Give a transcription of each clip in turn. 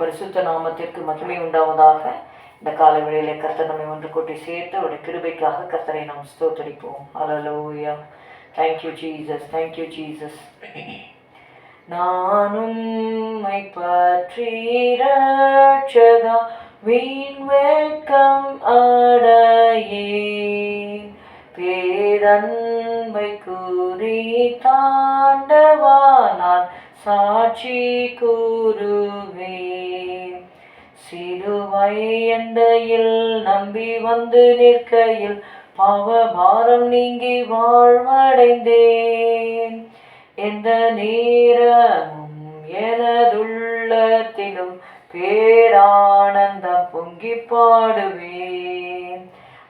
பரிசுத்த நாமத்திற்கு மகிமை உண்டாவதாக. இந்த கால வேளையிலே கர்த்தர் நம்மை ஒன்று கூட்டி சேர்த்து அவருடைய கிருபைக்காக கர்த்தரை நாம் ஸ்தோத்தரிப்போம். Hallelujah thank you Jesus thank you Jesus நானும் மை பற்றி ரட்சகா வீண் வெட்கம் அடையேன். பேரன்பை கூறி தாண்டவா நான் சாட்சி கு எண்டையில் நம்பி வந்து நிற்கையில் பாவ பாரம் நீங்கி வாழ்வடைந்தேன் எந்த நேரமும் எனதுள்ளத்திலும் பேரானந்தம் பொங்கி பாடுவேன்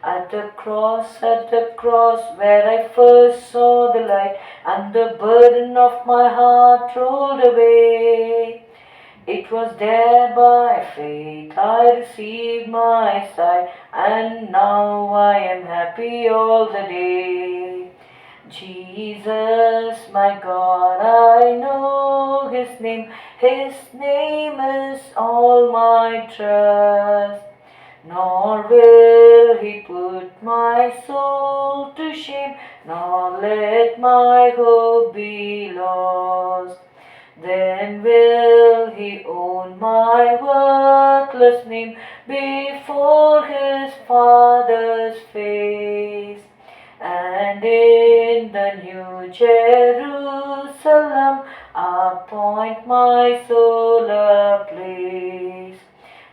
At the cross, at the cross, where I first saw the light, and the burden of my heart rolled away. It was there by faith I received my sight, and now I am happy all the day. Jesus, my God, I know His name. His name is all my trust. Nor will He put my soul to shame, nor let my hope be lost. Then will He own my worthless name before His Father's face. And in the New Jerusalem, appoint my soul a place.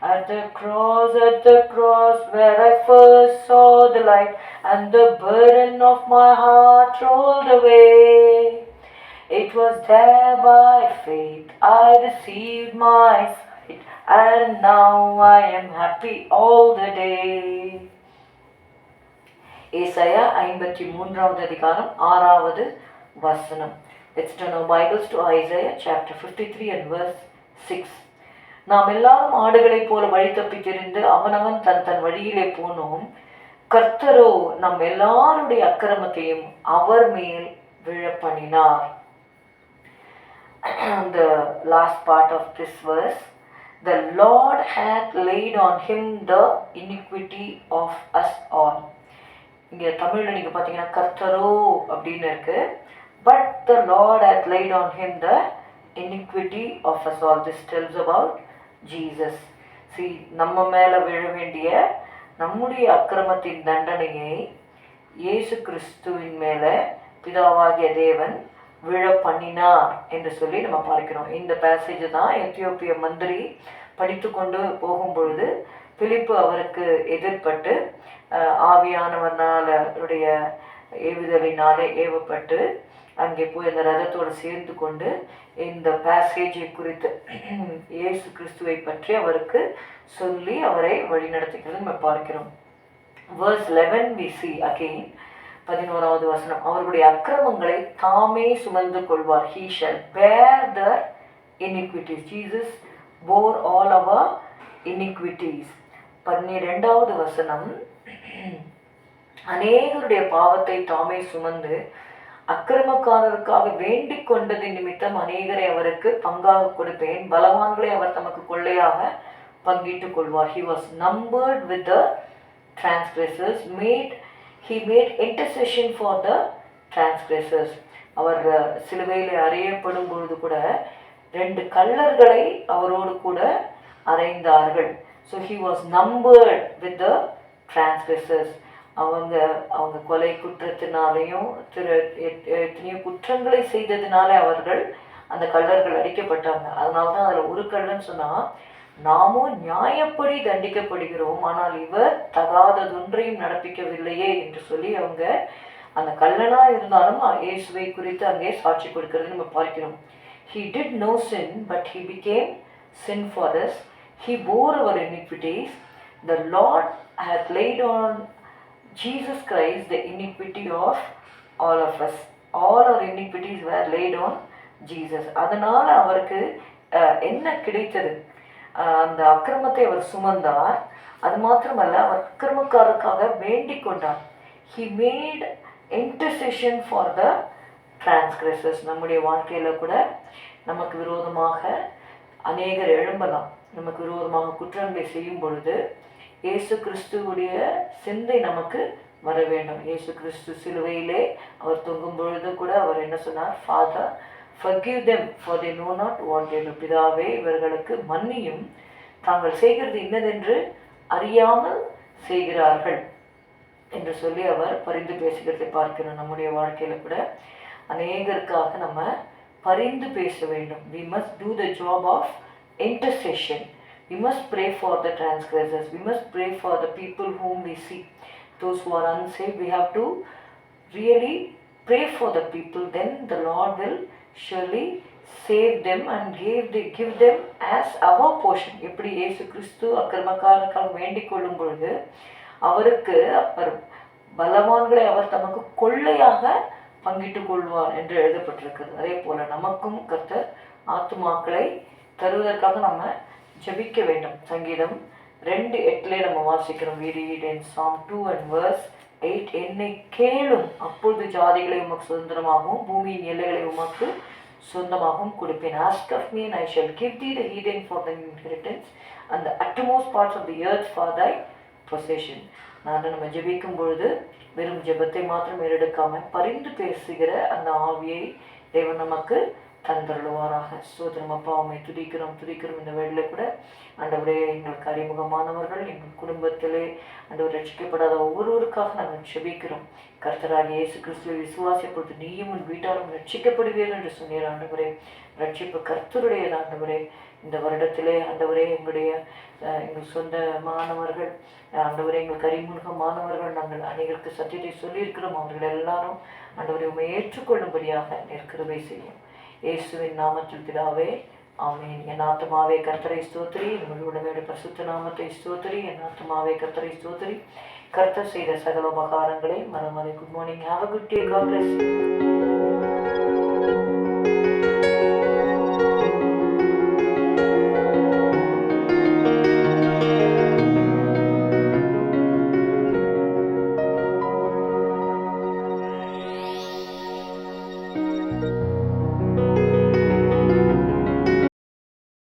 At the cross, at the cross, where I first saw the light, and the burden of my heart rolled away. It was there by faith I received my sight, and now I am happy all the day. ஏசாயா ஐம்பத்தி மூன்றாவது அதிகாரம் ஆறாவது வசனம். Let's know Bibles to to Isaiah chapter 53 and verse 6 நாம் எல்லாரும் ஆடுகளைப் போல வழி தப்பி தெரிந்து அவனவன் தன் தன் வழியிலே போனோம். கர்த்தரோ நம் எல்லாருடைய அக்கிரமத்தையும் அவர் மேல் விழப்பண்ணினார் the last part of this verse. The lord hath laid on him the iniquity of us all. இங்க தமிழ்ல நீங்க பாத்தீங்கன்னா கர்த்தரோ அப்படின்னு இருக்கு. But the Lord hath laid on him the iniquity of us all this tells about Jesus C நம்ம மேலே விழ வேண்டிய நம்முடைய அக்கிரமத்தின் தண்டனையை இயேசு கிறிஸ்துவின் மேலே பிதாவாகிய தேவன் விழ பண்ணினார் என்று சொல்லி நம்ம பார்க்கிறோம். இந்த பேசேஜ் தான் எத்தியோப்பிய மந்திரி படித்து கொண்டு போகும்பொழுது பிலிப்பு அவருக்கு எதிர்பட்டு ஆவியானவனாலுடைய ஏவுதலினாலே ஏவப்பட்டு அங்கே போய் அந்த ரதத்தோடு சேர்ந்து கொண்டு இந்த பேசேஜை குறித்து இயேசு கிறிஸ்துவை பற்றி அவருக்கு சொல்லி அவரை வழிநடத்துகிறது நம்ம பார்க்கிறோம். Verse 11 we see again. பதினோராவது வசனம். அவர்களுடைய அக்கிரமங்களை தாமே சுமந்து கொள்வார். ஹீ ஷல் பேர் தர் இனிக்விட்டிஸ் ஜீசஸ் போர் ஆல் அவர் இனிக்விட்டிஸ் பன்னிரெண்டாவது வசனம். அநேகருடைய பாவத்தை தாமே சுமந்து அக்கிரமக்காரருக்காக வேண்டிக் கொண்டது நிமித்தம் அநேகரை அவருக்கு பங்காக கொடுப்பேன். பலவான்களை அவர் தமக்கு கொள்ளையாக பங்கிட்டுக் கொள்வார். He was numbered with the transgressors made he made intercession for the transgressors. அவர் சிலுவையில் அறையப்படும் பொழுது கூட ரெண்டு கல்லர்களை அவரோடு கூட அறைந்தார்கள். So he was numbered with the transgressors. அவங்க அவங்க கொலை குற்றத்தினாலையும் திரு எத்- எத்தனையோ குற்றங்களை செய்ததினால அவர்கள் அந்த கல்லர்கள் அடிக்கப்பட்டாங்க. அதனால தான் அதில் ஒரு கல்லுன்னு சொன்னால் நாமோ நியாயப்படி தண்டிக்கப்படுகிறோம் ஆனால் இவர் தகாததொன்றையும் நடப்பிக்கவில்லையே என்று சொல்லி அவங்க அந்த கல்லனாக இருந்தாலும் இயேசுவை குறித்து அங்கே சாட்சி கொடுக்கறது நம்ம பார்க்கிறோம் he did no sin but he became sin for us he bore our iniquities the Lord has laid on Jesus Christ the iniquity of all of us all our iniquities were laid on Jesus அதனால் அவருக்கு என்ன கிடைத்தது அந்த அக்கிரமத்தை அவர் சுமந்தார். அது மாத்திரமல்ல அவர் அக்கிரமக்காரருக்காக வேண்டிக் கொண்டார். He made intercession for the transgressors. நம்முடைய வாழ்க்கையில் கூட நமக்கு விரோதமாக அநேகர் எழும்பலாம். நமக்கு விரோதமாக குற்றங்களை செய்யும் பொழுது இயேசு கிறிஸ்துவுடைய சிந்தை நமக்கு வர வேண்டும் இயேசு கிறிஸ்து சிலுவையிலே அவர் தொங்கும் பொழுது கூட அவர் என்ன சொன்னார்? Father forgive them for they know not what பிதாவே இவர்களுக்கு மன்னியும் தாங்கள் செய்கிறது இன்னதென்று அறியாமல் செய்கிறார்கள் என்று சொல்லி அவர் பரிந்து பேசுகிறதை பார்க்கிறோம் நம்முடைய வாழ்க்கையில் கூட அநேகருக்காக நம்ம பரிந்து பேச வேண்டும் we must do the job of intercession we must pray for the transgressors we must pray for the people whom we see those who are unsaved we have to really pray for the people then the Lord will surely save them and gave the give them as our portion எப்படி இயேசு கிறிஸ்து அக்கிரமக்காரருக்காக வேண்டிக் கொள்ளும் பொழுது அவருக்கு அவர் பலவான்களை அவர் தமக்கு கொள்ளையாக பங்கிட்டுக் கொள்வார் என்று எழுதப்பட்டிருக்கிறது. அதே போல நமக்கும் கர்த்தர் ஆத்துமாக்களை தருவதற்காக நம்ம ஜெபிக்க வேண்டும். சங்கீதம் ரெண்டு எட்டுலேயே நம்ம வாசிக்கிறோம். We read in psalm 2 and verse eight என்னை கேளும். அப்பொழுது ஜாதிகளை உமக்கு சுதந்திரமாகவும் பூமியின் எல்லைகளை உமக்கு சொந்தமாகவும் கொடுப்பேன். Ask of me I I give thee the heathen for the inheritance அந்த uttermost parts of the of for thy possession நான் நம்ம ஜெபிக்கும் பொழுது வெறும் ஜெபத்தை மாத்திரம் எடுக்காமல் பரிந்து பேசுகிற அந்த ஆவியை தேவன் நமக்கு தந்தருளுவாராக சோதரம் அப்பா உண்மை துதிக்கிறோம் துதிக்கிறோம் இந்த வேலையில் கூட அண்டவரே எங்களுக்கு அறிமுகமானவர்கள் எங்கள் குடும்பத்திலே அண்டவர் ரட்சிக்கப்படாத ஒவ்வொருவருக்காக நாங்கள் செபிக்கிறோம். கர்த்தராக இயேசு கிறிஸ்துவை விசுவாசிய பொழுது நீயும் உன் வீட்டாரும் ரட்சிக்கப்படுவீர்கள் என்று சொன்னீர் ஆண்டவரே. ரட்சிப்பு கர்த்தருடைய ஆண்டவரே. இந்த வருடத்திலே ஆண்டவரே எங்களுடைய எங்கள் சொந்த மாணவர்கள் ஆண்டவரே எங்களுக்கு அறிமுக மாணவர்கள் நாங்கள் அனைவருக்கு சத்தியத்தை சொல்லியிருக்கிறோம். அவர்கள் எல்லாரும் ஆண்டவரை உண்மை ஏற்றுக்கொள்ளும்படியாக நிற்கிறவை செய்யும் இயேசுவின் நாமத்தில் பிதாவே ஆமென். என் ஆத்மாவே கர்த்தரை ஸ்தோத்திரி. உங்களுடைய பரிசுத்த நாமத்தை ஸ்தோத்திரி. என் ஆத்மாவே கர்த்தரை ஸ்தோத்திரி. கர்த்தர் செய்த சகல உபகாரங்களை மனமதை good morning have a good day God bless